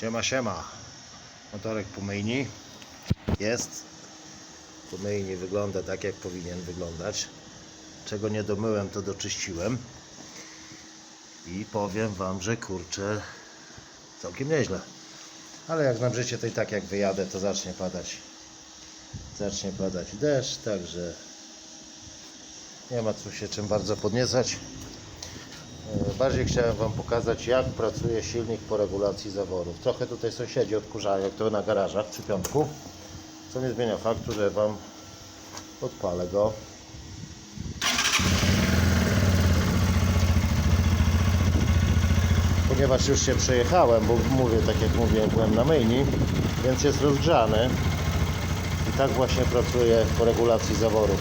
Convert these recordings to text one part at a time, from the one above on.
Siema, siema. Motorek pomyjni jest. Pomyjni wygląda tak, jak powinien wyglądać. Czego nie domyłem, to doczyściłem. I powiem Wam, że kurczę, całkiem nieźle. Ale jak znam życie, to i tak jak wyjadę, to zacznie padać. Zacznie padać deszcz, także nie ma tu się czym bardzo podniecać. E, Bardziej chciałem Wam pokazać, jak pracuje silnik po regulacji zaworów. Trochę tutaj sąsiedzi odkurzają, jak to na garażach przy piątku. Co nie zmienia faktu, że Wam odpalę go. Ponieważ już się przejechałem, bo mówię, tak jak mówiłem, byłem na myjni, więc jest rozgrzany. I tak właśnie pracuje po regulacji zaworów.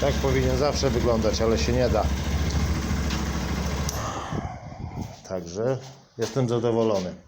Tak powinien zawsze wyglądać, ale się nie da. Także jestem zadowolony.